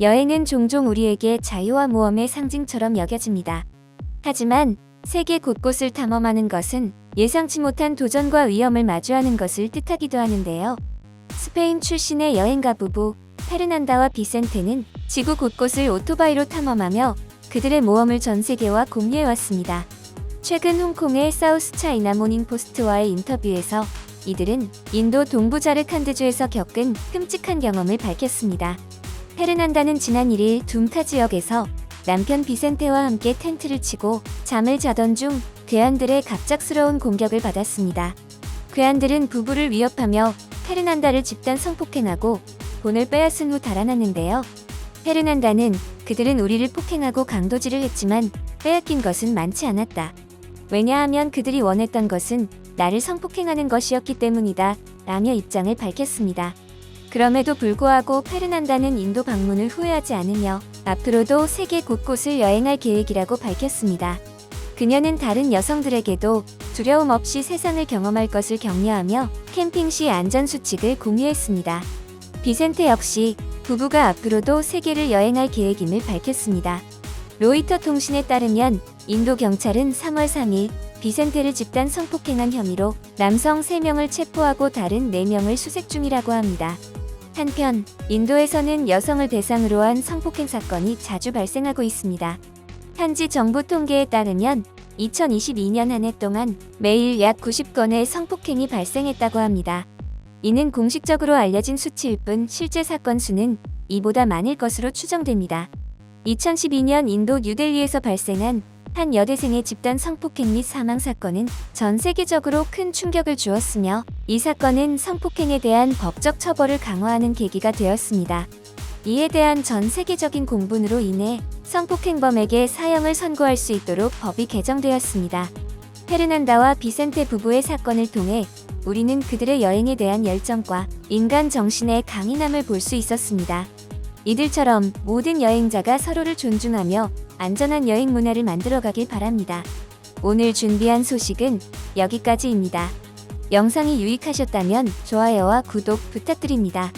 여행은 종종 우리에게 자유와 모험의 상징처럼 여겨집니다. 하지만 세계 곳곳을 탐험하는 것은 예상치 못한 도전과 위험을 마주하는 것을 뜻하기도 하는데요. 스페인 출신의 여행가 부부 페르난다와 비센테는 지구 곳곳을 오토바이로 탐험하며 그들의 모험을 전 세계와 공유해왔습니다. 최근 홍콩의 사우스 차이나 모닝 포스트와의 인터뷰에서 이들은 인도 동부 자르칸드주에서 겪은 끔찍한 경험을 밝혔습니다. 페르난다는 지난 1일 둠카 지역에서 남편 비센테와 함께 텐트를 치고 잠을 자던 중 괴한들의 갑작스러운 공격을 받았습니다. 괴한들은 부부를 위협하며 페르난다를 집단 성폭행하고 돈을 빼앗은 후 달아났는데요. 페르난다는 그들은 우리를 폭행하고 강도질을 했지만 빼앗긴 것은 많지 않았다. 왜냐하면 그들이 원했던 것은 나를 성폭행하는 것이었기 때문이다. 라며 입장을 밝혔습니다. 그럼에도 불구하고 페르난다는 인도 방문을 후회하지 않으며 앞으로도 세계 곳곳을 여행할 계획이라고 밝혔습니다. 그녀는 다른 여성들에게도 두려움 없이 세상을 경험할 것을 격려하며 캠핑 시 안전 수칙을 공유했습니다. 비센테 역시 부부가 앞으로도 세계를 여행할 계획임을 밝혔습니다. 로이터 통신에 따르면 인도 경찰은 3월 3일 비센테를 집단 성폭행한 혐의로 남성 3명을 체포하고 다른 4명을 수색 중이라고 합니다. 한편 인도에서는 여성을 대상으로 한 성폭행 사건이 자주 발생하고 있습니다. 현지 정부 통계에 따르면 2022년 한 해 동안 매일 약 90건의 성폭행이 발생했다고 합니다. 이는 공식적으로 알려진 수치일 뿐 실제 사건 수는 이보다 많을 것으로 추정됩니다. 2012년 인도 뉴델리에서 발생한 한 여대생의 집단 성폭행 및 사망 사건은 전 세계적으로 큰 충격을 주었으며 이 사건은 성폭행에 대한 법적 처벌을 강화하는 계기가 되었습니다. 이에 대한 전 세계적인 공분으로 인해 성폭행범에게 사형을 선고할 수 있도록 법이 개정되었습니다. 페르난다와 비센테 부부의 사건을 통해 우리는 그들의 여행에 대한 열정과 인간 정신의 강인함을 볼 수 있었습니다. 이들처럼 모든 여행자가 서로를 존중하며 안전한 여행 문화를 만들어가길 바랍니다. 오늘 준비한 소식은 여기까지입니다. 영상이 유익하셨다면 좋아요와 구독 부탁드립니다.